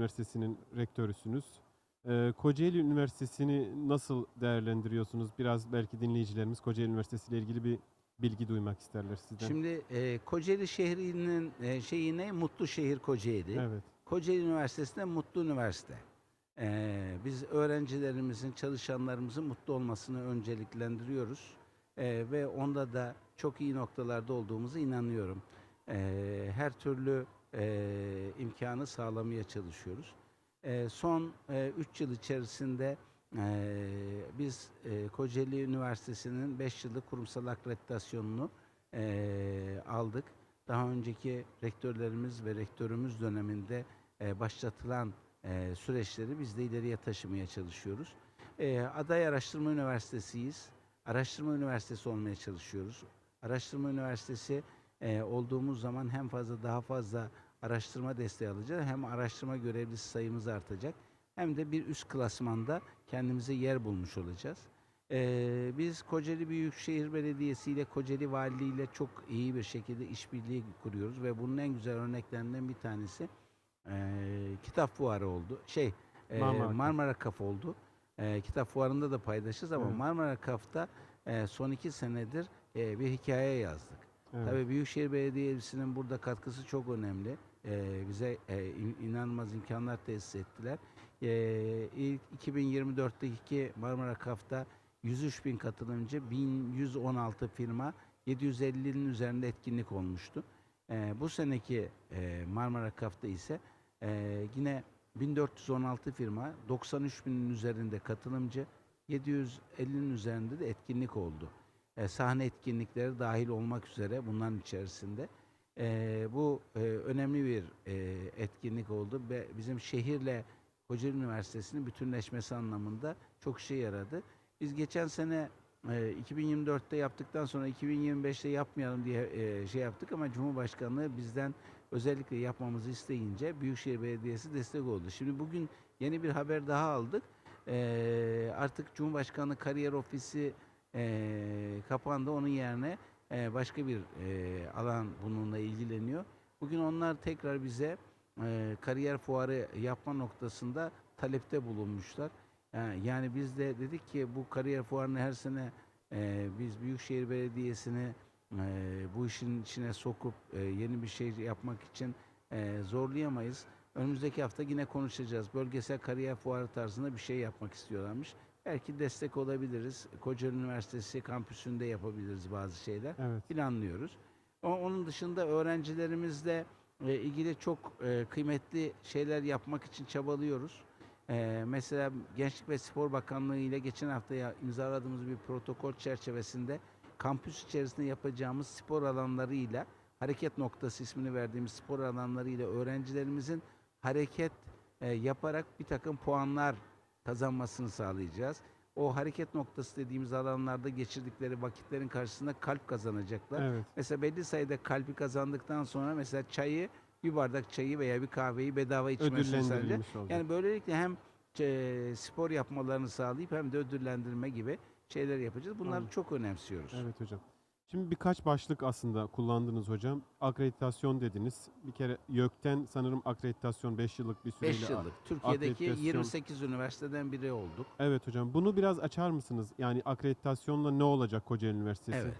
Üniversitesi'nin rektörüsünüz. Ee, Kocaeli Üniversitesi'ni nasıl değerlendiriyorsunuz? Biraz belki dinleyicilerimiz Kocaeli Üniversitesi ile ilgili bir bilgi duymak isterler sizden. Şimdi e, Kocaeli şehrinin e, şeyi ne? Mutlu şehir Kocaeli. evet. Kocaeli Üniversitesi de mutlu üniversite. E, biz öğrencilerimizin, çalışanlarımızın mutlu olmasını önceliklendiriyoruz. E, ve onda da çok iyi noktalarda olduğumuzu inanıyorum. E, her türlü e, imkanı sağlamaya çalışıyoruz. E, son 3 yıl içerisinde e, biz e, Kocaeli Üniversitesi'nin 5 yıllık kurumsal akreditasyonunu e, aldık. Daha önceki rektörlerimiz ve rektörümüz döneminde e, başlatılan e, süreçleri biz de ileriye taşımaya çalışıyoruz. E, aday Araştırma Üniversitesi'yiz. Araştırma Üniversitesi olmaya çalışıyoruz. Araştırma Üniversitesi e, olduğumuz zaman hem fazla daha fazla araştırma desteği alacağız hem araştırma görevlisi sayımız artacak hem de bir üst klasmanda kendimize yer bulmuş olacağız. Ee, biz Kocaeli Büyükşehir Belediyesi ile Kocaeli Valiliği ile çok iyi bir şekilde işbirliği kuruyoruz ve bunun en güzel örneklerinden bir tanesi eee, kitap fuarı oldu. Şey, eee, Marmara Marmara, Kaf. Oldu. Eee, kitap fuarında da paydaşız ama Evet. Marmara Kaf'ta eee, son iki senedir eee, bir hikaye yazdık. Evet. Tabii Büyükşehir Belediyesi'nin burada katkısı çok önemli. Ee, bize e, in- inanılmaz imkanlar tesis ettiler. Ee, ilk 2024'teki Marmara Kaf'ta 103 bin katılımcı, 1116 firma, 750'nin üzerinde etkinlik olmuştu. Ee, bu seneki e, Marmara Kaf'ta ise e, yine 1416 firma, 93 binin üzerinde katılımcı, 750'nin üzerinde de etkinlik oldu e, sahne etkinlikleri dahil olmak üzere bunların içerisinde. E, bu e, önemli bir e, etkinlik oldu ve bizim şehirle Kocaeli Üniversitesi'nin bütünleşmesi anlamında çok işe yaradı. Biz geçen sene e, 2024'te yaptıktan sonra 2025'te yapmayalım diye e, şey yaptık ama Cumhurbaşkanlığı bizden özellikle yapmamızı isteyince Büyükşehir Belediyesi destek oldu. Şimdi bugün yeni bir haber daha aldık. E, artık Cumhurbaşkanlığı Kariyer Ofisi eee, kapandı. Onun yerine eee, başka bir eee, alan bununla ilgileniyor. Bugün onlar tekrar bize eee, kariyer fuarı yapma noktasında talepte bulunmuşlar. Yani, yani biz de dedik ki bu kariyer fuarını her sene eee, biz Büyükşehir Belediyesi'ni eee, bu işin içine sokup eee, yeni bir şey yapmak için eee, zorlayamayız. Önümüzdeki hafta yine konuşacağız. Bölgesel kariyer fuarı tarzında bir şey yapmak istiyorlarmış. Belki destek olabiliriz. Kocaeli Üniversitesi kampüsünde yapabiliriz bazı şeyler. Evet. Planlıyoruz. Onun dışında öğrencilerimizle e, ilgili çok e, kıymetli şeyler yapmak için çabalıyoruz. E, mesela Gençlik ve Spor Bakanlığı ile geçen hafta ya- imzaladığımız bir protokol çerçevesinde kampüs içerisinde yapacağımız spor alanlarıyla hareket noktası ismini verdiğimiz spor alanlarıyla öğrencilerimizin hareket yaparak bir takım puanlar kazanmasını sağlayacağız. O hareket noktası dediğimiz alanlarda geçirdikleri vakitlerin karşısında kalp kazanacaklar. Evet. Mesela belli sayıda kalbi kazandıktan sonra mesela çayı bir bardak çayı veya bir kahveyi bedava. Ödüllendirilmiş olacak. Yani böylelikle hem e, spor yapmalarını sağlayıp hem de ödüllendirme gibi şeyler yapacağız. Bunları Anladım. çok önemsiyoruz. Evet hocam. Şimdi birkaç başlık aslında kullandınız hocam. Akreditasyon dediniz. Bir kere YÖK'ten sanırım akreditasyon 5 yıllık bir süreyle. 5 yıllık. Türkiye'deki akreditasyon- 28 üniversiteden biri olduk. Evet hocam. Bunu biraz açar mısınız? Yani akreditasyonla ne olacak Kocaeli Üniversitesi? Evet.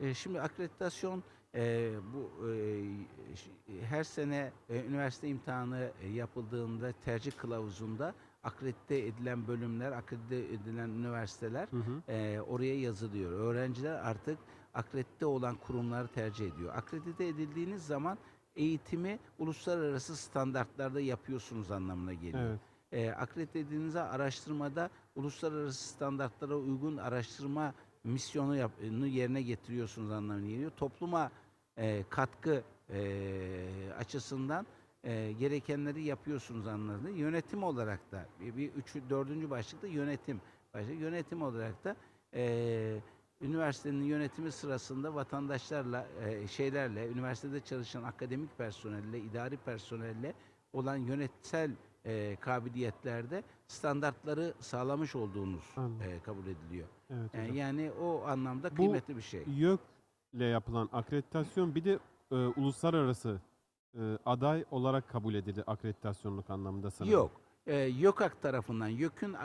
E, şimdi akreditasyon e, bu e, her sene e, üniversite imtihanı yapıldığında tercih kılavuzunda akredite edilen bölümler, akredite edilen üniversiteler Hı hı. e, oraya yazılıyor. Öğrenciler artık akredite olan kurumları tercih ediyor. Akredite edildiğiniz zaman eğitimi uluslararası standartlarda yapıyorsunuz anlamına geliyor. Evet. E, akredite edildiğinizde araştırmada uluslararası standartlara uygun araştırma misyonu yap, yerine getiriyorsunuz anlamına geliyor. Topluma e, katkı e, açısından e, gerekenleri yapıyorsunuz anlamında. Yönetim olarak da bir, bir üçü, dördüncü başlıkta yönetim. Başlık. Yönetim olarak da e, üniversitenin yönetimi sırasında vatandaşlarla, e, şeylerle, üniversitede çalışan akademik personelle, idari personelle olan yönetsel e, kabiliyetlerde standartları sağlamış olduğunuz Anladım. e, kabul ediliyor. Evet Yani, hocam. yani o anlamda Bu kıymetli bir şey. YÖK'le yapılan akreditasyon bir de e, uluslararası e, aday olarak kabul edildi akreditasyonluk anlamında sanırım. Yok. Ee, YÖKAK tarafından, YÖK'ün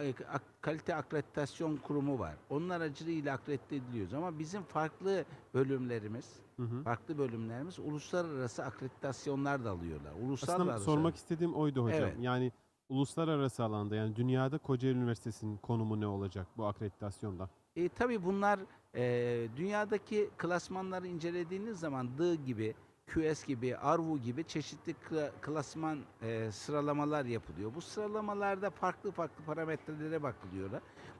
kalite akreditasyon kurumu var. Onun aracılığıyla akredite ediliyoruz. Ama bizim farklı bölümlerimiz, Hı hı. farklı bölümlerimiz uluslararası akreditasyonlar da alıyorlar. Uluslararası. Aslında sormak istediğim oydu hocam. Evet. Yani uluslararası alanda yani dünyada Kocaeli Üniversitesi'nin konumu ne olacak bu akreditasyonda? E, tabii bunlar e, dünyadaki klasmanları incelediğiniz zaman D gibi, QS gibi, Arvu gibi çeşitli kla- klasman e, sıralamalar yapılıyor. Bu sıralamalarda farklı farklı parametrelere bakılıyor.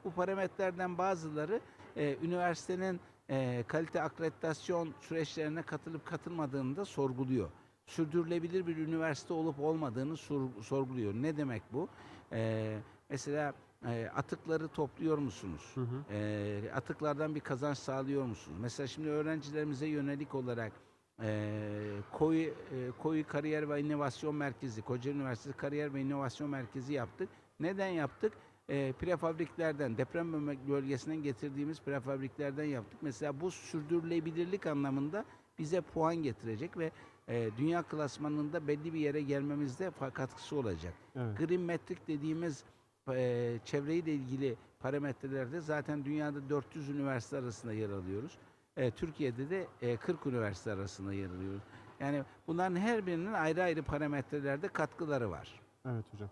Bu parametrelerden bazıları e, üniversitenin e, kalite akreditasyon süreçlerine katılıp katılmadığını da sorguluyor. Sürdürülebilir bir üniversite olup olmadığını sor- sorguluyor. Ne demek bu? E, mesela e, atıkları topluyor musunuz? Hı hı. E, atıklardan bir kazanç sağlıyor musunuz? Mesela şimdi öğrencilerimize yönelik olarak e, KOİ Kariyer ve İnovasyon Merkezi, Kocaeli Üniversitesi Kariyer ve İnovasyon Merkezi yaptık. Neden yaptık? E, prefabriklerden, deprem bölge- bölgesinden getirdiğimiz prefabriklerden yaptık. Mesela bu sürdürülebilirlik anlamında bize puan getirecek ve e, dünya klasmanında belli bir yere gelmemizde katkısı olacak. Evet. Green Metric dediğimiz e, çevreyle ilgili parametrelerde zaten dünyada 400 üniversite arasında yer alıyoruz. E, Türkiye'de de e, 40 üniversite arasında yer alıyoruz. Yani bunların her birinin ayrı ayrı parametrelerde katkıları var. Evet hocam.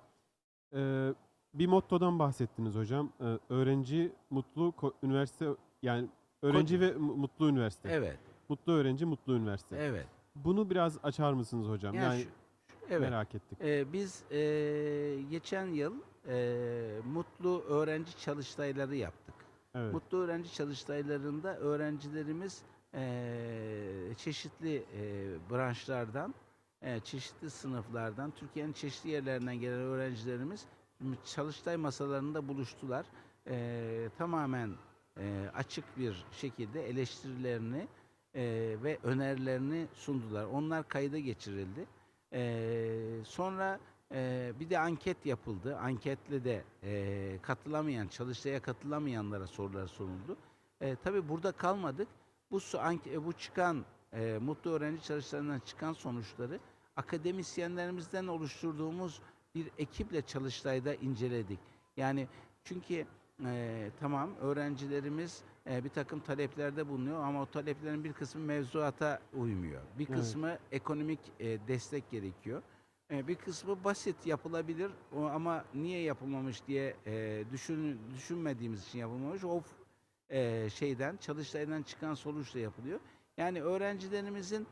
Ee, bir mottodan bahsettiniz hocam. Ee, öğrenci mutlu ko- üniversite yani öğrenci ve mu- mutlu üniversite. Evet, Mutlu öğrenci mutlu üniversite. evet. Bunu biraz açar mısınız hocam? Yani Yani, şu- evet. merak ettik. E, biz e, geçen yıl e, mutlu öğrenci çalıştayları yaptık. Evet. Mutlu öğrenci çalıştaylarında öğrencilerimiz çeşitli branşlardan, çeşitli sınıflardan, Türkiye'nin çeşitli yerlerinden gelen öğrencilerimiz çalıştay masalarında buluştular. Tamamen açık bir şekilde eleştirilerini ve önerilerini sundular. Onlar kayda geçirildi. Eee, sonra ee, bir de anket yapıldı. Anketle de e, katılamayan, çalıştaya katılamayanlara sorular soruldu. E, tabii burada kalmadık. Bu e, bu çıkan e, mutlu öğrenci çalıştaylarından çıkan sonuçları akademisyenlerimizden oluşturduğumuz bir ekiple çalıştayda inceledik. Yani çünkü e, tamam öğrencilerimiz e, bir takım taleplerde bulunuyor ama o taleplerin bir kısmı mevzuata uymuyor. Bir Evet. kısmı ekonomik e, destek gerekiyor. E, bir kısmı basit yapılabilir ama niye yapılmamış diye e, düşün, düşünmediğimiz için yapılmamış. O e, şeyden, çalıştaydan çıkan sonuçla yapılıyor. Yani öğrencilerimizin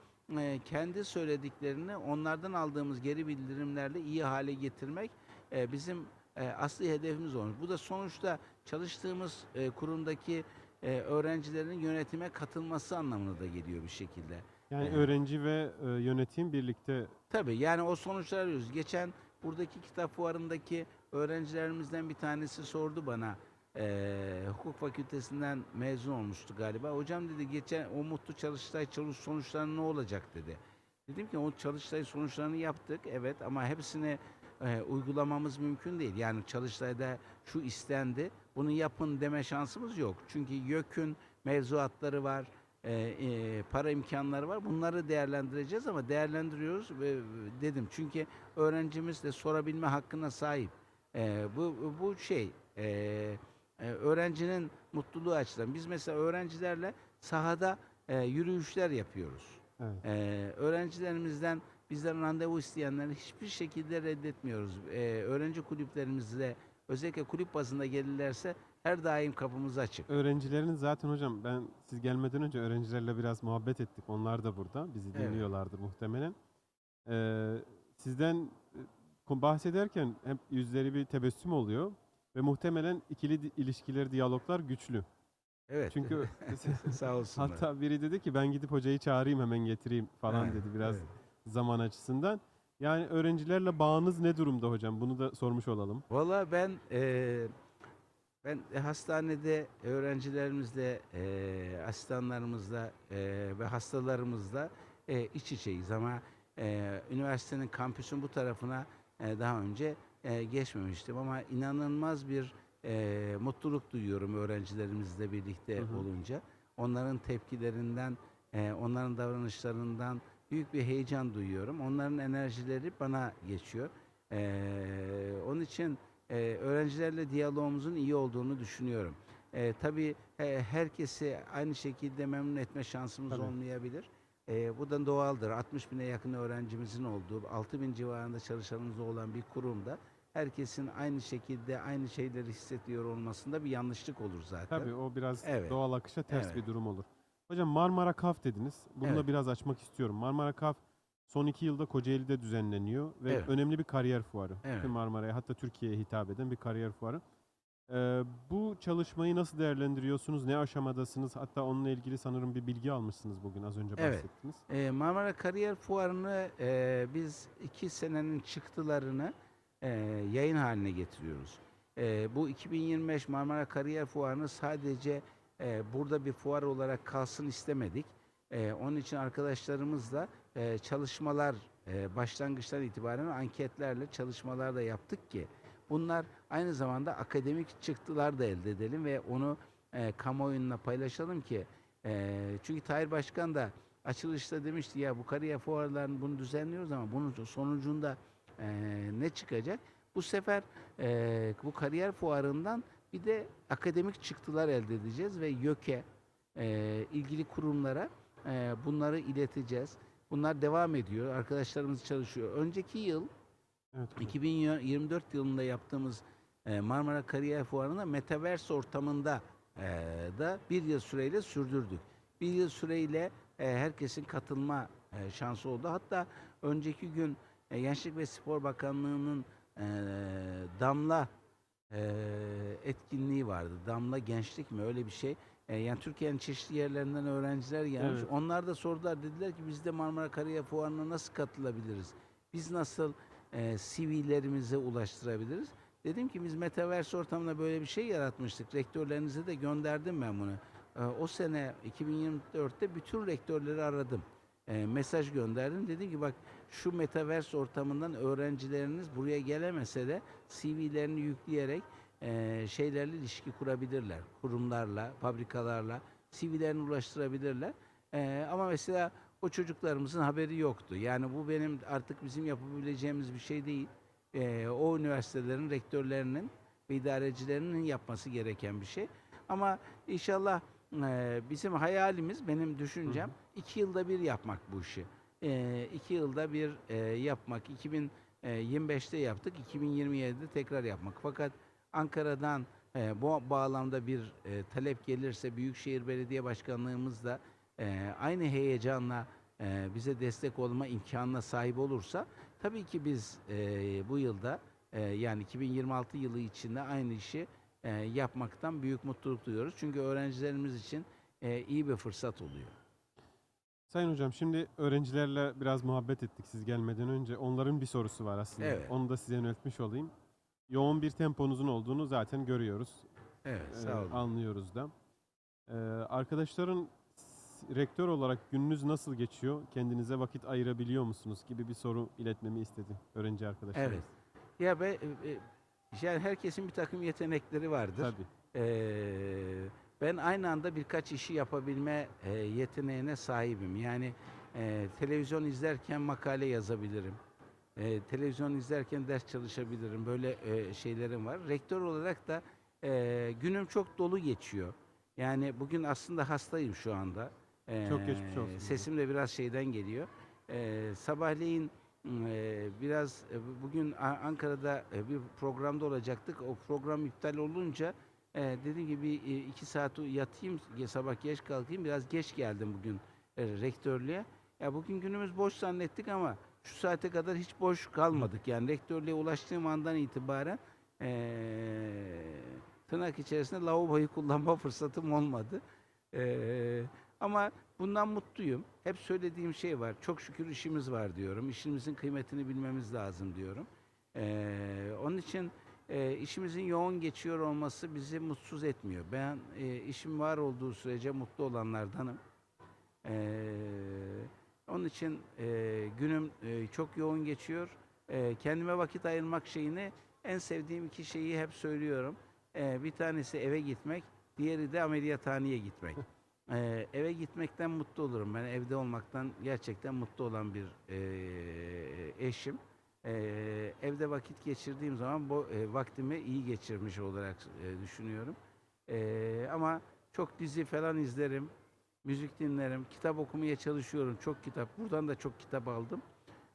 kendi söylediklerini onlardan aldığımız geri bildirimlerle iyi hale getirmek bizim asli hedefimiz olmuş. Bu da sonuçta çalıştığımız kurumdaki öğrencilerin yönetime katılması anlamına da geliyor bir şekilde. Yani öğrenci ve e, yönetim birlikte Tabii yani o sonuçları arıyoruz. Geçen buradaki kitap fuarındaki öğrencilerimizden bir tanesi sordu bana. eee, hukuk fakültesinden mezun olmuştu galiba. Hocam dedi geçen o mutlu çalıştay çalış sonuçları ne olacak dedi. Dedim ki o çalıştay sonuçlarını yaptık evet ama hepsini eee, uygulamamız mümkün değil. Yani çalıştayda şu istendi bunu yapın deme şansımız yok. Çünkü YÖK'ün mevzuatları var e, e, para imkanları var. Bunları değerlendireceğiz ama değerlendiriyoruz ve dedim çünkü öğrencimiz de sorabilme hakkına sahip. E, bu bu şey e, e, öğrencinin mutluluğu açısından. Biz mesela öğrencilerle sahada e, yürüyüşler yapıyoruz. evet. E, öğrencilerimizden bizden randevu isteyenleri hiçbir şekilde reddetmiyoruz. E, öğrenci kulüplerimizle özellikle kulüp bazında gelirlerse her daim kapımız açık. Öğrencilerin zaten hocam ben siz gelmeden önce öğrencilerle biraz muhabbet ettik. Onlar da burada. Bizi Evet. dinliyorlardır muhtemelen. Ee, sizden e, bahsederken hep yüzleri bir tebessüm oluyor ve muhtemelen ikili ilişkiler, diyaloglar güçlü. Evet. Çünkü sağ olsunlar. hatta biri dedi ki ben gidip hocayı çağırayım hemen getireyim falan Evet, dedi biraz evet. zaman açısından. Yani öğrencilerle bağınız ne durumda hocam? Bunu da sormuş olalım. Valla ben eee, ben hastanede öğrencilerimizle, eee, asistanlarımızla eee, ve hastalarımızla eee, iç içeyiz ama eee, üniversitenin kampüsün bu tarafına eee, daha önce eee, geçmemiştim ama inanılmaz bir eee, mutluluk duyuyorum öğrencilerimizle birlikte Hı hı. olunca. Onların tepkilerinden, eee, onların davranışlarından büyük bir heyecan duyuyorum. Onların enerjileri bana geçiyor. Ee, onun için e, öğrencilerle diyalogumuzun iyi olduğunu düşünüyorum. E, tabii e, herkesi aynı şekilde memnun etme şansımız Tabii. olmayabilir. E, bu da doğaldır. 60 bine yakın öğrencimizin olduğu, 6 bin civarında çalışanımız olan bir kurumda herkesin aynı şekilde aynı şeyleri hissediyor olmasında bir yanlışlık olur zaten. Tabii o biraz Evet. doğal akışa ters Evet. bir durum olur. Hocam Marmara Kaf dediniz. Bunu da Evet. biraz açmak istiyorum. Marmara Kaf son iki yılda Kocaeli'de düzenleniyor ve Evet. önemli bir kariyer fuarı. Evet. Marmara'ya hatta Türkiye'ye hitap eden bir kariyer fuarı. Ee, bu çalışmayı nasıl değerlendiriyorsunuz? Ne aşamadasınız? Hatta onunla ilgili sanırım bir bilgi almışsınız bugün az önce Evet. bahsettiniz. E, Marmara Kariyer Fuarı'nı e, biz iki senenin çıktılarını e, yayın haline getiriyoruz. E, bu 2025 Marmara Kariyer Fuarı'nı sadece e, burada bir fuar olarak kalsın istemedik. E, onun için arkadaşlarımızla e, çalışmalar e, başlangıçtan itibaren anketlerle çalışmalar da yaptık ki bunlar aynı zamanda akademik çıktılar da elde edelim ve onu e, kamuoyuna paylaşalım ki e, çünkü Tahir Başkan da açılışta demişti ya bu kariyer fuarlarını bunu düzenliyoruz ama bunun sonucunda e, ne çıkacak? Bu sefer e, bu kariyer fuarından bir de akademik çıktılar elde edeceğiz ve YÖK'e e, ilgili kurumlara e, bunları ileteceğiz. Bunlar devam ediyor. Arkadaşlarımız çalışıyor. Önceki yıl Evet. hocam. 2024 yılında yaptığımız e, Marmara Kariyer Fuarı'nda Metaverse ortamında e, da bir yıl süreyle sürdürdük. Bir yıl süreyle e, herkesin katılma e, şansı oldu. Hatta önceki gün e, Gençlik ve Spor Bakanlığı'nın e, Damla e, etkinliği vardı. Damla Gençlik mi öyle bir şey. E, yani Türkiye'nin çeşitli yerlerinden öğrenciler gelmiş. Evet. Onlar da sordular. Dediler ki biz de Marmara Kariyer Fuarı'na nasıl katılabiliriz? Biz nasıl e, CV'lerimize ulaştırabiliriz? Dedim ki biz Metaverse ortamında böyle bir şey yaratmıştık. Rektörlerinize de gönderdim ben bunu. E, o sene 2024'te bütün rektörleri aradım. E, mesaj gönderdim. Dedim ki bak şu Metaverse ortamından öğrencileriniz buraya gelemese de CV'lerini yükleyerek e, şeylerle ilişki kurabilirler. Kurumlarla, fabrikalarla CV'lerini ulaştırabilirler. E, ama mesela o çocuklarımızın haberi yoktu. Yani bu benim artık bizim yapabileceğimiz bir şey değil. O üniversitelerin rektörlerinin ve idarecilerinin yapması gereken bir şey. Ama inşallah e, bizim hayalimiz, benim düşüncem iki yılda bir yapmak bu işi. E, iki yılda bir e, yapmak. 2025'te yaptık, 2027'de tekrar yapmak. Fakat Ankara'dan e, bu bağlamda bir e, talep gelirse Büyükşehir Belediye Başkanlığımız da e, aynı heyecanla e, bize destek olma imkanına sahip olursa tabii ki biz e, bu yılda e, yani 2026 yılı içinde aynı işi e, yapmaktan büyük mutluluk duyuyoruz. Çünkü öğrencilerimiz için e, iyi bir fırsat oluyor. Sayın hocam şimdi öğrencilerle biraz muhabbet ettik siz gelmeden önce. Onların bir sorusu var aslında. Evet. Onu da size yöneltmiş olayım. Yoğun bir temponuzun olduğunu zaten görüyoruz. Evet, Ee, sağ olun. anlıyoruz da. Ee, arkadaşların s- rektör olarak gününüz nasıl geçiyor? Kendinize vakit ayırabiliyor musunuz gibi bir soru iletmemi istedi öğrenci arkadaşlarım. Evet. Ya be, e, e, yani herkesin bir takım yetenekleri vardır. Tabii. Ee, ben aynı anda birkaç işi yapabilme e, yeteneğine sahibim. Yani e, televizyon izlerken makale yazabilirim. E, televizyon izlerken ders çalışabilirim. Böyle e, şeylerim var. Rektör olarak da e, günüm çok dolu geçiyor. Yani bugün aslında hastayım şu anda. Çok geçmiş olsun. Sesim de biraz şeyden geliyor. Ee, sabahleyin e, biraz e, bu- bugün Ankara'da e, bir programda olacaktık. O program iptal olunca e, dedim ki bir e, iki saat yatayım, sabah geç kalkayım. Biraz geç geldim bugün e, rektörlüğe. Ya bugün günümüz boş zannettik ama şu saate kadar hiç boş kalmadık. Yani rektörlüğe ulaştığım andan itibaren e, tırnak içerisinde lavaboyu kullanma fırsatım olmadı. E, ama bundan mutluyum. Hep söylediğim şey var. Çok şükür işimiz var diyorum. İşimizin kıymetini bilmemiz lazım diyorum. Ee, onun için e, işimizin yoğun geçiyor olması bizi mutsuz etmiyor. Ben e, işim var olduğu sürece mutlu olanlardanım. Ee, onun için e, günüm e, çok yoğun geçiyor. E, kendime vakit ayırmak şeyini en sevdiğim iki şeyi hep söylüyorum. E, bir tanesi eve gitmek, diğeri de ameliyathaneye gitmek. Ee, eve gitmekten mutlu olurum. Ben evde olmaktan gerçekten mutlu olan bir ee, eşim. Ee, evde vakit geçirdiğim zaman bu e, vaktimi iyi geçirmiş olarak e, düşünüyorum. Ee, ama çok dizi falan izlerim, müzik dinlerim, kitap okumaya çalışıyorum. Çok kitap, buradan da çok kitap aldım.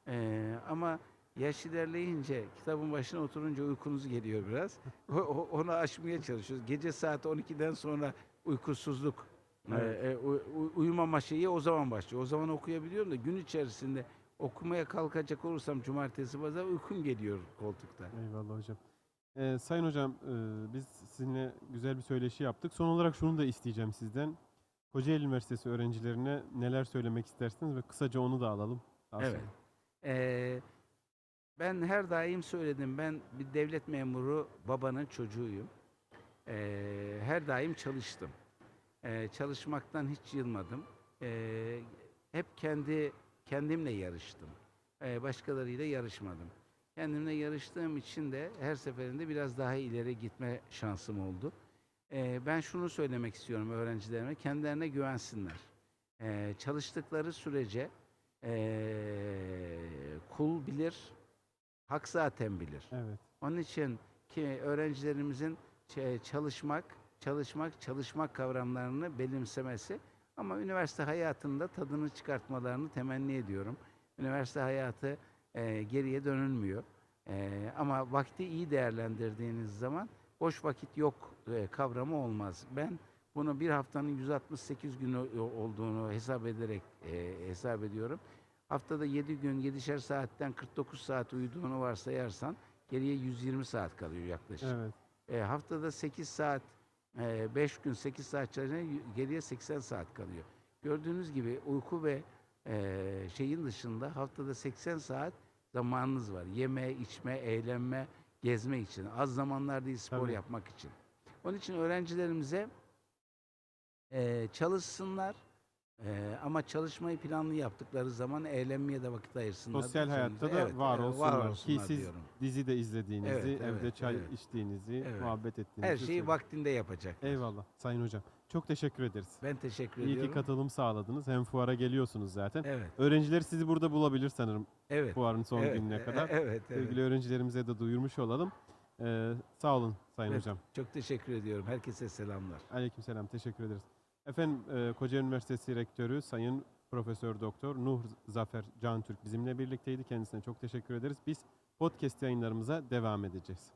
Ee, ama yaş ilerleyince, kitabın başına oturunca uykunuz geliyor biraz. O- o- Onu aşmaya çalışıyoruz. Gece saat 12'den sonra uykusuzluk, Evet. e, e, uy- uy- uyumama şeyi o zaman başlıyor. O zaman okuyabiliyorum da gün içerisinde okumaya kalkacak olursam cumartesi pazar uykum geliyor koltukta. Eyvallah hocam. Ee, sayın hocam e, biz sizinle güzel bir söyleşi yaptık. Son olarak şunu da isteyeceğim sizden. Kocaeli Üniversitesi öğrencilerine neler söylemek istersiniz ve kısaca onu da alalım. daha Evet. sonra. Ee, ben her daim söyledim. Ben bir devlet memuru babanın çocuğuyum. Ee, her daim çalıştım. Ee, çalışmaktan hiç yılmadım. Ee, hep kendi kendimle yarıştım. Ee, başkalarıyla yarışmadım. Kendimle yarıştığım için de her seferinde biraz daha ileri gitme şansım oldu. Ee, ben şunu söylemek istiyorum öğrencilerime. Kendilerine güvensinler. Ee, çalıştıkları sürece ee, kul bilir, hak zaten bilir. Evet. Onun için ki öğrencilerimizin çalışmak, çalışmak, çalışmak kavramlarını benimsemesi ama üniversite hayatında tadını çıkartmalarını temenni ediyorum. Üniversite hayatı e, geriye dönülmüyor. E, ama vakti iyi değerlendirdiğiniz zaman boş vakit yok e, kavramı olmaz. Ben bunu bir haftanın 168 günü o- olduğunu hesap ederek e, hesap ediyorum. Haftada 7 gün 7'şer saatten 49 saat uyuduğunu varsayarsan geriye 120 saat kalıyor yaklaşık. Evet. E, haftada 8 saat, 5 gün 8 saat çalışınca geriye 80 saat kalıyor. Gördüğünüz gibi uyku ve e, şeyin dışında haftada 80 saat zamanınız var. Yeme, içme, eğlenme, gezme için. Az zamanlar değil spor Tabii. yapmak için. Onun için öğrencilerimize e, çalışsınlar. E, ama çalışmayı planlı yaptıkları zaman eğlenmeye de vakit ayırsınlar. Sosyal hayatta da Evet, var olsunlar. Ki olsunlar siz diyorum. dizi de izlediğinizi, Evet, evde evet, çay evet. içtiğinizi, Evet. muhabbet ettiğinizi Her şeyi söylüyorsunuz. vaktinde yapacaklar. Eyvallah Sayın Hocam. Çok teşekkür ederiz. Ben teşekkür İyi ediyorum. ki katılım sağladınız. Hem fuara geliyorsunuz zaten. Evet. Öğrenciler sizi burada bulabilir sanırım Evet. fuarın son evet, gününe e- kadar. Evet, evet. Sevgili öğrencilerimize de duyurmuş olalım. Ee, sağ olun Sayın Evet. Hocam. Çok teşekkür ediyorum. Herkese selamlar. Aleykümselam. Teşekkür ederiz. Efendim e, Kocaeli Üniversitesi Rektörü Sayın Profesör Doktor Nuh Zafer Can Türk bizimle birlikteydi. Kendisine çok teşekkür ederiz. Biz podcast yayınlarımıza devam edeceğiz.